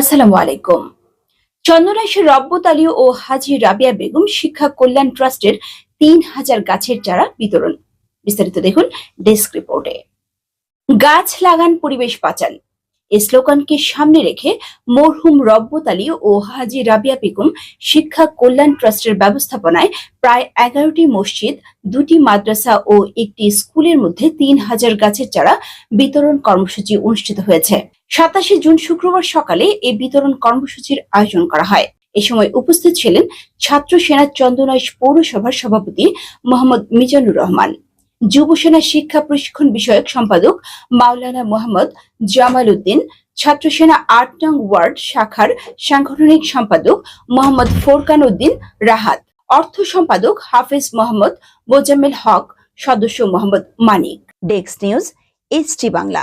আসসালামু আলাইকুম। চন্দনাইশের রব্বত আলী ও হাজি রাবিয়া বেগম শিক্ষা কল্যাণ ট্রাস্টের তিন হাজার গাছের চারা বিতরণ। বিস্তারিত দেখুন ডেস্ক রিপোর্টে। গাছ লাগান, পরিবেশ বাঁচান। এই স্লোগানকে সামনে রেখে মরহুম রব্বত আলী ও হাজি রাবিয়া বেগম শিক্ষা কল্যাণ ট্রাস্টের ব্যবস্থাপনায় প্রায় এগারোটি মসজিদ, দুটি মাদ্রাসা ও একটি স্কুলের মধ্যে তিন হাজার গাছের চারা বিতরণ কর্মসূচি অনুষ্ঠিত হয়েছে। সাতাশে জুন শুক্রবার সকালে এই বিতরণ কর্মসূচির আয়োজন করা হয়। এ সময় উপস্থিত ছিলেন ছাত্র সেনা চন্দনাইশ পৌরসভার সভাপতি মোহাম্মদ মিজানুর রহমান, যুব সেনা শিক্ষা প্রশিক্ষণ বিষয়ক সম্পাদক মাওলানা মোহাম্মদ জামাল উদ্দিন ছাত্র সেনা আট নং ওয়ার্ড শাখার সাংগঠনিক সম্পাদক মোহাম্মদ ফোরকান উদ্দিন রাহাত, অর্থ সম্পাদক হাফেজ মোহাম্মদ মোজাম্মেল হক, সদস্য Mohammad Manik. Desk news, HT Bangla.